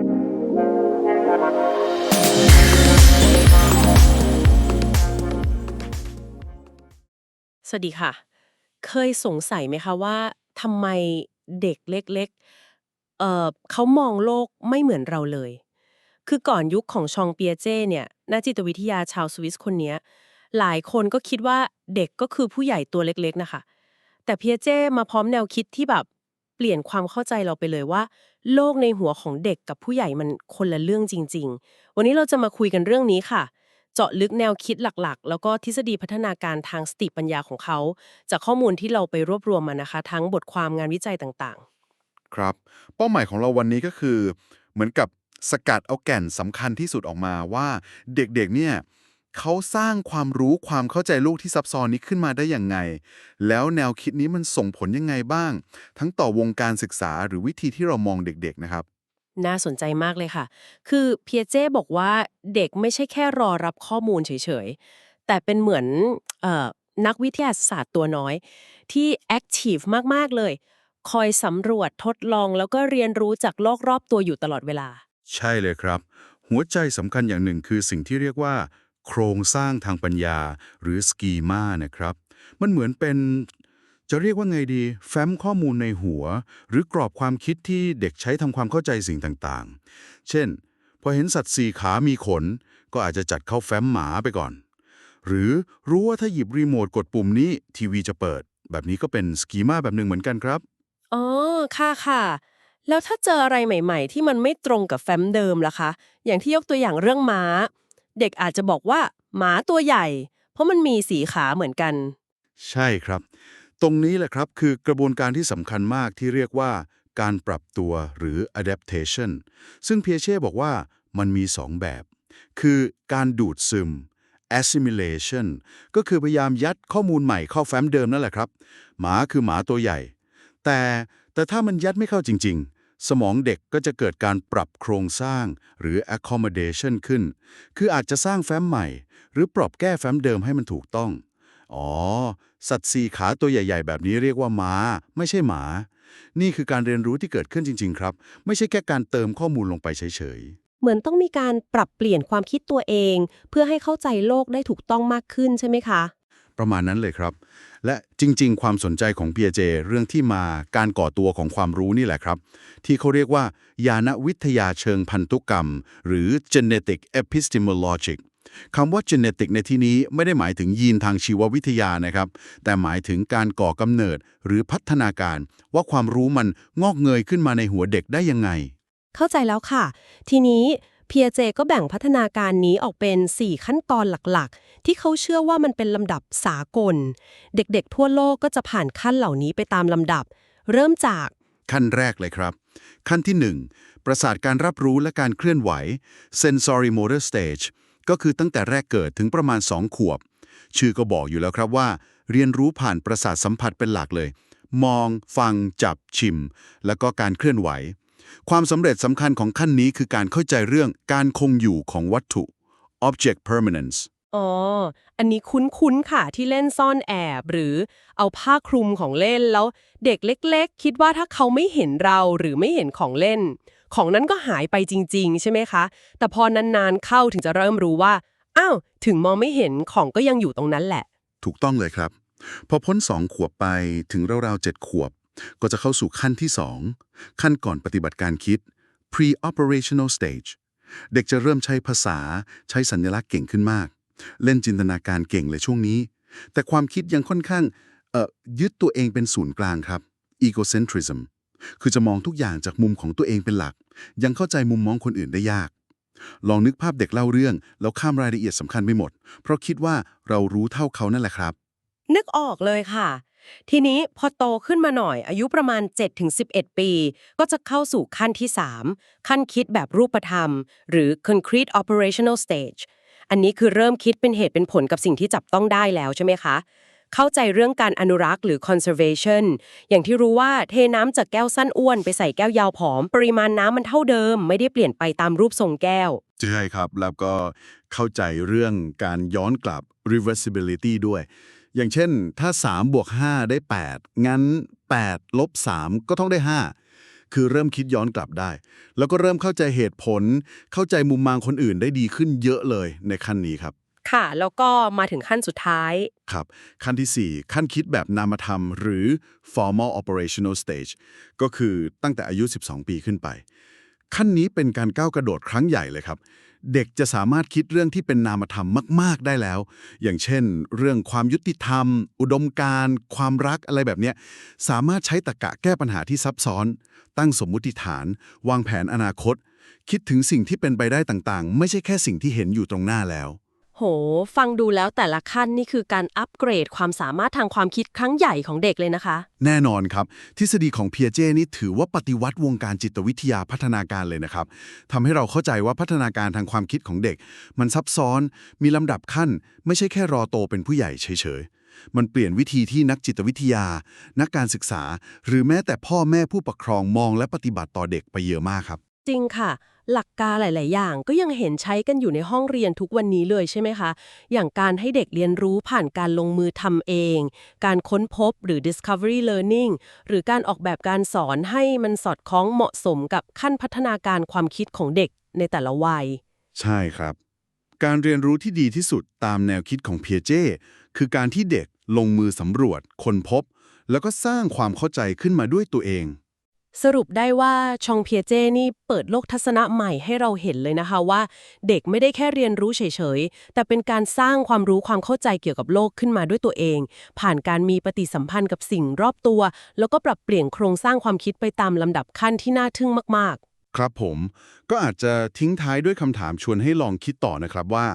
สวัสดีค่ะ เคยสงสัยไหมคะว่าทำไมเด็กเล็กๆเอ่อเขามองโลกไม่เหมือนเราเลย คือก่อนยุคของชองเปียเจ้เนี่ยนักจิตวิทยาชาวสวิสคนนี้หลายคนก็คิดว่าเด็กก็คือผู้ใหญ่ตัวเล็กๆนะคะ แต่เปียเจ้มาพร้อมแนวคิดที่แบบ ปลี่ยนความเข้าใจเราไปเลยว่า โลกในหัวของเด็กกับผู้ใหญ่มันคนละเรื่องจริง ๆ วันนี้เราจะมาคุยกันเรื่องนี้ค่ะ เจาะลึกแนวคิดหลักๆ แล้วก็ทฤษฎีพัฒนาการทางสติปัญญาของเขา จากข้อมูลที่เราไปรวบรวมมานะคะ ทั้งบทความงานวิจัยต่างๆ ครับ เป้าหมายของเราวันนี้ก็คือ เหมือนกับสกัดเอาแก่นสำคัญที่สุดออกมาว่าเด็กๆเนี่ย เขาสร้างความรู้ความเข้าใจโลกที่ซับซ้อนนี้ขึ้นมาได้อย่างไง แล้วแนวคิดนี้มันส่งผลยังไงบ้าง ทั้งต่อวงการศึกษาหรือวิธีที่เรามองเด็กๆนะครับๆน่าสนใจมากเลยค่ะ คือเพียเจ้บอกว่าเด็กไม่ใช่แค่รอรับข้อมูลเฉยๆ แต่เป็นเหมือนเออนักวิทยาศาสตร์ตัวน้อย ที่แอคทีฟมากๆเลย คอยสำรวจทดลองแล้วก็เรียนรู้จากโลกรอบตัวอยู่ตลอดเวลา ใช่เลยครับ หัวใจสำคัญอย่างหนึ่งคือสิ่งที่เรียกว่า โครงสร้างทางปัญญาหรือสกีมานะครับ มันเหมือนเป็นจะเรียกว่าไงดี แฟ้มข้อมูลในหัว หรือกรอบความคิดที่เด็กใช้ทำความเข้าใจสิ่งต่างๆ เช่น พอเห็นสัตว์สี่ขามีขน ก็อาจจะจัดเข้าแฟ้มหมาไปก่อน หรือรู้ว่าถ้าหยิบรีโมทกดปุ่มนี้ทีวีจะเปิด แบบนี้ก็เป็นสกีมาแบบหนึ่งเหมือนกันครับอ๋อค่ะค่ะแล้วถ้าเจออะไรใหม่ ๆ ที่มันไม่ตรงกับแฟ้มเดิมล่ะคะ อย่างที่ยกตัวอย่างเรื่องม้า เด็กอาจจะบอกว่า หมาตัวใหญ่ เพราะมันมีสีขาเหมือนกัน ใช่ครับ ตรงนี้แหละครับคือกระบวนการที่สำคัญมากที่เรียกว่าการปรับตัวหรือ adaptation ซึ่งเพียเช่บอกว่ามันมีสองแบบ คือการดูดซึม assimilation ก็คือพยายามยัดข้อมูลใหม่เข้าแฟ้มเดิมนั่นแหละครับ หมาคือหมาตัวใหญ่ แต่แต่ถ้ามันยัดไม่เข้าจริง ๆ สมองเด็กก็จะเกิดการปรับโครงสร้างหรือ accommodation ขึ้น คืออาจจะสร้างแฟ้มใหม่ หรือปรับแก้แฟ้มเดิมให้มันถูกต้อง อ๋อ สัตว์สี่ขาตัวใหญ่ ๆ แบบนี้เรียกว่าม้า ไม่ใช่หมา นี่คือการเรียนรู้ที่เกิดขึ้นจริง ๆ ครับ ไม่ใช่แค่การเติมข้อมูลลงไปเฉยเหมือนต้องมีการปรับเปลี่ยนความคิดตัวเอง เพื่อให้เข้าใจโลกได้ถูกต้องมากขึ้นใช่ไหมคะ ประมาณนั้นเลยครับ และจริง ๆ ความสนใจของ p เจ เรื่องที่มาการก่อตัวของความรู้นี่แหละครับ ที่เขาเรียกว่ายานวิทยาเชิงพันธุกรรม หรือ genetic epistemologic คำว่า genetic ในที่นี้ไม่ได้หมายถึงยีนทางชีววิทยานะครับ แต่หมายถึงการก่อกำเนิดหรือพัฒนาการ ว่าความรู้มันงอกเงยขึ้นมาในหัวเด็กได้ยังไง เข้าใจแล้วค่ะ ทีนี้เพียเจก็แบ่งพัฒนาการนี้ออกเป็น 4 ขั้นตอนหลักๆ ที่เขาเชื่อว่ามันเป็นลำดับสากล เด็กๆทั่วโลกก็จะผ่านขั้นเหล่านี้ไปตามลำดับ เริ่มจากขั้นแรกเลยครับ ขั้นที่ 1 ประสาทการรับรู้และการเคลื่อนไหว sensory motor stage ก็คือตั้งแต่แรกเกิดถึงประมาณ 2 ขวบ ชื่อก็บอกอยู่แล้วครับว่า เรียนรู้ผ่านประสาทสัมผัสเป็นหลักเลย มอง ฟัง จับ ชิม แล้วก็การเคลื่อนไหว ความสำเร็จสำคัญของขั้นนี้คือการเข้าใจเรื่องการคงอยู่ของวัตถุ object permanence อ๋อ อันนี้คุ้นๆ ค่ะที่เล่นซ่อนแอบ หรือเอาผ้าคลุมของเล่นแล้วเด็กเล็ก ๆ คิดว่าถ้าเขาไม่เห็นเราหรือไม่เห็นของเล่น ของนั้นก็หายไปจริง ๆ ใช่ไหมคะ แต่พอนานๆเข้าถึงจะเริ่มรู้ว่า อ้าว ถึงมองไม่เห็นของก็ยังอยู่ตรงนั้นแหละ ถูกต้องเลยครับ พอพ้น2ขวบไปถึงราวๆ7ขวบ ก็จะเข้าสู่ขั้นที่2ขั้นก่อนปฏิบัติการคิด pre-operational stage เด็กจะเริ่มใช้ภาษาใช้สัญลักษณ์เก่งขึ้นมาก เล่นจินตนาการเก่งเลยช่วงนี้ แต่ความคิดยังค่อนข้างยึดตัวเองเป็นศูนย์กลางครับ egocentrism คือจะมองทุกอย่างจากมุมของตัวเองเป็นหลัก ยังเข้าใจมุมมองคนอื่นได้ยาก ลองนึกภาพเด็กเล่าเรื่อง แล้วข้ามรายละเอียดสำคัญไปหมด เพราะคิดว่าเรารู้เท่าเขานั่นแหละครับ นึกออกเลยค่ะ ทีนี้พอโตขึ้นมาหน่อย อายุประมาณ 7-11 ปี ก็จะเข้าสู่ขั้นที่ 3 ขั้นคิดแบบรูปธรรม หรือ concrete operational stage อันนี้คือเริ่มคิดเป็นเหตุเป็นผลกับสิ่งที่จับต้องได้แล้วใช่ไหมคะ เข้าใจเรื่องการอนุรักษ์หรือ conservation อย่างที่รู้ว่าเทน้ำจากแก้วสั้นอ้วนไปใส่แก้วยาวผอม ปริมาณน้ำมันเท่าเดิม ไม่ได้เปลี่ยนไปตามรูปทรงแก้วใช่ครับ แล้วก็เข้าใจเรื่องการย้อนกลับ reversibility ด้วย อย่างเช่น ถ้า3บวก5ได้ 8 งั้น8ลบ3ก็ต้องได้ 5 คือเริ่มคิดย้อนกลับได้ แล้วก็เริ่มเข้าใจเหตุผล เข้าใจมุมมองคนอื่นได้ดีขึ้นเยอะเลยในขั้นนี้ครับ ค่ะ แล้วก็มาถึงขั้นสุดท้าย ครับ ขั้นทีสี่4 ขั้นคิดแบบนามธรรม หรือ formal operational stage ก็คือตั้งแต่อายุ 12 ปีขึ้นไป ขั้นนี้เป็นการก้าวกระโดดครั้งใหญ่เลยครับ เด็กจะสามารถคิดเรื่องที่เป็นนามธรรมมาก ๆ ได้แล้ว อย่างเช่น เรื่องความยุติธรรม อุดมการณ์ความรักอะไรแบบเนี้ยสามารถใช้ตรรกะแก้ปัญหาที่ซับซ้อน ตั้งสมมุติฐาน วางแผนอนาคต คิดถึงสิ่งที่เป็นไปได้ต่างๆ ไม่ใช่แค่สิ่งที่เห็นอยู่ตรงหน้าแล้ว โห ฟังดูแล้วแต่ละขั้นนี่คือการอัปเกรดความสามารถทางความคิดครั้งใหญ่ของเด็กเลยนะคะ แน่นอนครับ ทฤษฎีของเพียเจนี่ถือว่าปฏิวัติวงการจิตวิทยาพัฒนาการเลยนะครับทำให้เราเข้าใจว่าพัฒนาการทางความคิดของเด็ก มันซับซ้อน มีลำดับขั้น ไม่ใช่แค่รอโตเป็นผู้ใหญ่เฉยๆ มันเปลี่ยนวิธีที่นักจิตวิทยา นักการศึกษา หรือแม้แต่พ่อแม่ผู้ปกครองมองและปฏิบัติต่อเด็กไปเยอะมากครับ จริงค่ะ หลักการหลาย ๆ อย่างก็ยังเห็นใช้กันอยู่ในห้องเรียนทุกวันนี้เลยใช่ไหมคะ อย่างการให้เด็กเรียนรู้ผ่านการลงมือทำเอง การค้นพบหรือ discovery learning หรือการออกแบบการสอนให้มันสอดคล้องเหมาะสมกับขั้นพัฒนาการความคิดของเด็กในแต่ละวัย ใช่ครับ การเรียนรู้ที่ดีที่สุดตามแนวคิดของเพียเจคือการที่เด็กลงมือสำรวจ ค้นพบ แล้วก็สร้างความเข้าใจขึ้นมาด้วยตัวเอง สรุปได้ว่าชองเพียเจนี่เปิดโลกทัศนะใหม่ให้เราเห็นเลยนะคะว่า เด็กไม่ได้แค่เรียนรู้เฉยๆ แต่เป็นการสร้างความรู้ความเข้าใจเกี่ยวกับโลกขึ้นมาด้วยตัวเอง ผ่านการมีปฏิสัมพันธ์กับสิ่งรอบตัว แล้วก็ปรับเปลี่ยนโครงสร้างความคิดไปตามลำดับขั้นที่น่าทึ่งมากๆ ครับผมก็อาจจะทิ้งท้ายด้วยคำถามชวนให้ลองคิดต่อนะครับว่า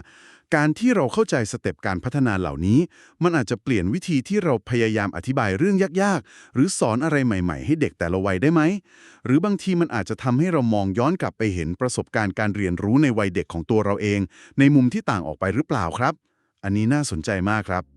การที่เราเข้าใจสเต็ปการพัฒนาเหล่านี้ มันอาจจะเปลี่ยนวิธีที่เราพยายามอธิบายเรื่องยากๆ หรือสอนอะไรใหม่ๆ ให้เด็กแต่ละวัยได้ไหม หรือบางทีมันอาจจะทำให้เรามองย้อนกลับไปเห็นประสบการณ์การเรียนรู้ในวัยเด็กของตัวเราเอง ในมุมที่ต่างออกไปหรือเปล่าครับ อันนี้น่าสนใจมากครับ